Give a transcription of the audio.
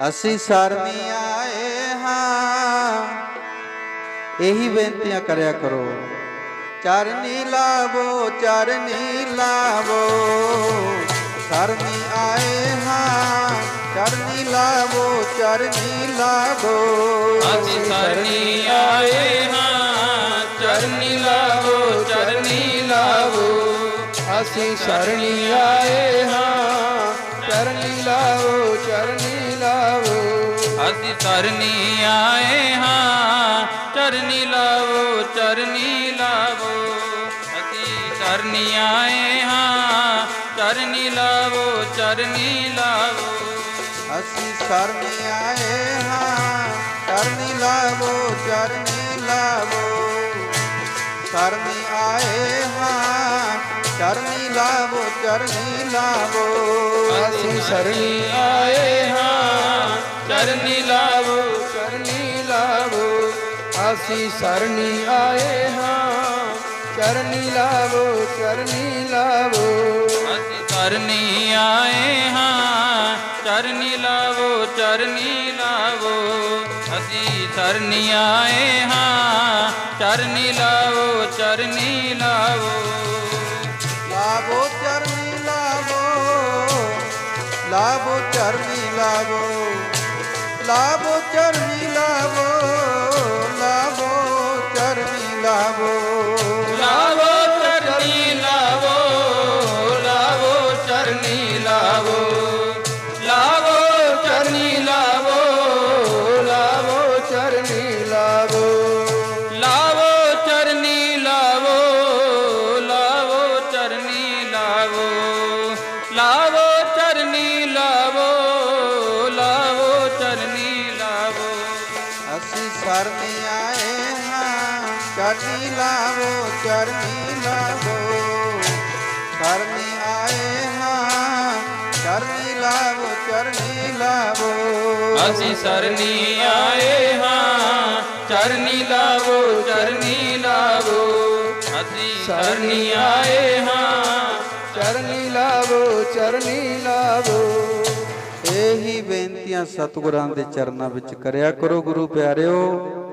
ਅਸੀਂ ਸਰਨੀ ਆਏ ਹਾਂ। ਇਹੀ ਬੇਨਤੀਆਂ ਕਰਿਆ ਕਰੋ। ਚਰਨੀ ਲਾਵੋ ਚਰਨੀ ਲਾਵੋ। ਸਰਨੀ ਆਏ ਹਾਂ। ਚਰਨੀ ਲਾਵੋ ਚਰਨੀ ਲਾਵੋ। ਅਸੀਂ ਸਰਨੀ ਆਏ ਹਾਂ। ਚਰਨੀ ਲਾਵੋ ਚਰਨੀ ਲਾਵੋ। ਅਸੀਂ ਸ਼ਰਣੀ ਆਏ ਹਾਂ। ਚਰਨੀ ਲਾਵੋ ਚਰਨੀ ਲਾਵੋ ਸਰਨੀ ਆਏ ਹਾਂ। ਚਰਨੀ ਲਾਵੋ ਚਰਨੀ ਲਾਵੋ। ਅਸੀਂ ਸਰਨੀ ਆਏ ਹਾਂ। ਚਰਨੀ ਲਾਵੋ ਚਰਨੀ ਲਾਵੋ। ਅਸੀਂ ਸਰਨੀ ਆਏ ਹਾਂ। ਚਰਨੀ ਲਾਵੋ ਚਰਨੀ ਲਾਵੋ। ਸਰਨੀ ਆਏ ਹਾਂ। ਚਰਨੀ ਲਾਵੋ ਚਰਨੀ ਲਾਵੋ। ਅਸੀਂ ਸ਼ਰਣੀ ਆਏ ਹਾਂ ਚਰਨੀ ਲਾਵੋ ਚਰਨੀ ਲਾਵੋ। ਅਸੀਂ ਸਰਨੀ ਆਏ ਹਾਂ। ਚਰਨੀ ਲਾਵੋ ਚਰਨੀ ਲਾਵੋ। ਅਸੀਂ ਚਰਨੀ ਆਏ ਹਾਂ। ਚਰਨੀ ਲਾਵੋ ਚਰਨੀ ਲਾਵੋ। ਅਸੀਂ ਚਰਨੀ ਆਏ ਹਾਂ। ਚਰਨੀ ਲਾਵੋ ਚਰਨੀ ਲਾਵੋ। ਲਾਵੋ, ਚਰਨੀ ਲਾਵੋ। ਲਾਵੋ, ਚਰਨੀ ਲਾਵੋ। લાવો ચરબી લાવો લાવો ચરબી લાવો. લાવો, ચરણી લાવો લાવો, ચરણી લાવો. લાવો, ચરણી લાવો લાવો, ચરણી લાવો. લાવો, ચરણી લાવો લાવો, ચરણી લાવો. લાવો ਅਸੀਂ ਸਰਨੀ ਆਏ ਹਾਂ, ਚਰਨੀ ਲਾਵੋ ਚਰਨੀ ਲਾਵੋ। ਸਰਨੀ ਆਏ ਹਾਂ, ਚਰਨੀ ਲਾਵੋ ਚਰਨੀ ਲਾਵੋ। ਅਸੀਂ ਸਰਨੀ ਆਏ ਹਾਂ, ਚਰਨੀ ਲਾਵੋ ਚਰਨੀ ਲਾਵੋ। ਅਸੀਂ ਸਰਨੀ ਆਏ ਹਾਂ, ਚਰਨੀ ਲਾਵੋ ਚਰਨੀ ਲਾਵੋ। ਇਹੀ ਬੇਨਤੀਆਂ ਸਤਿਗੁਰਾਂ ਦੇ ਚਰਨਾਂ ਵਿੱਚ ਕਰਿਆ ਕਰੋ ਗੁਰੂ ਪਿਆਰਿਓ।